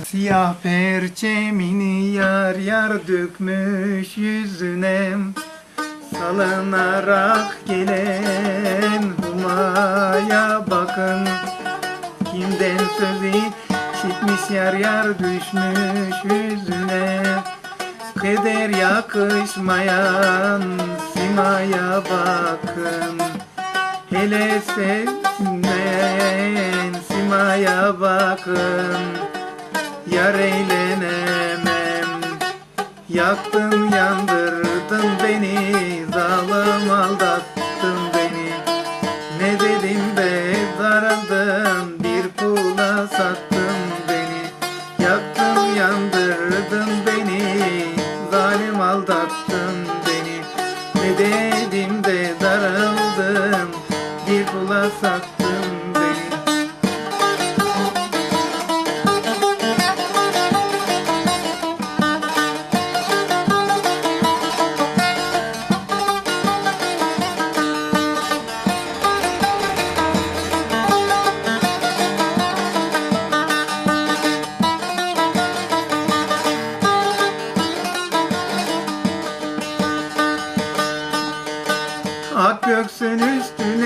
Siyah perçemini yar yar dökmüş yüzüne. Salınarak gelen humaya bakın. Kimden söz işitmiş yar yar düşmüş yüzüne. Keder yakışmayan simaya bakın. Hele sesinden simaya bakın Yar eğlenemem Yaktın yandırdın beni Zalim aldattın beni. Ne dedim be daraldın Bir pula sattın beni. Yaktın yandırdın beni Zalim aldattın beni. Ne dedim de daraldın Bir pula sattın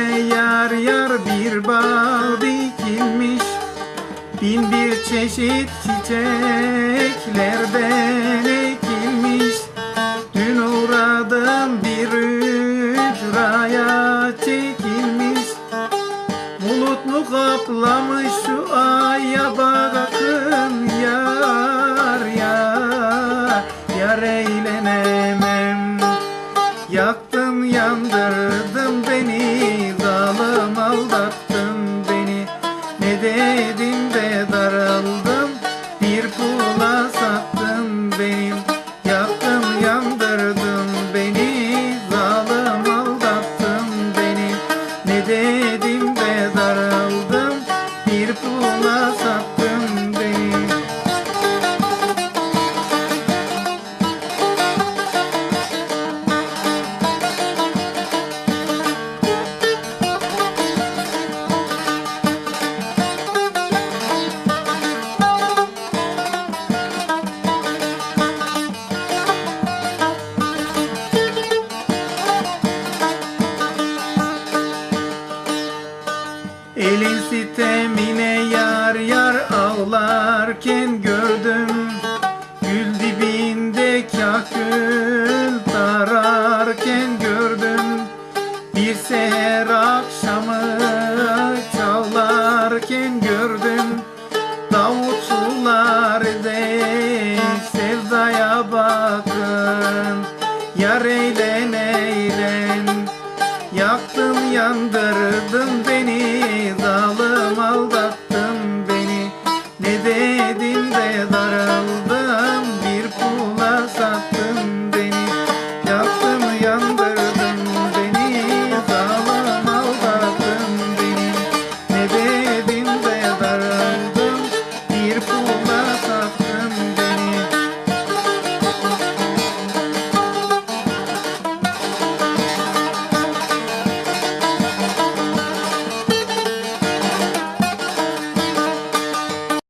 yar yar bir bal dikilmiş. Bin bir çeşit çiçeklerden ekilmiş. Dün uğradım bir ücraya çekilmiş. Bulut mu kaplamış şu aya bakın yar yar. Yar eğlenemem Yaktın yandırdın beni sitemine yar yar ağlarken gördüm. Gül dibinde kakül tararken gördüm. Bir seher akşamı çalarken gördüm. Davutlular dey sevdaya bakın. Yar eğlen eğlen Yaktın yandırdın beni.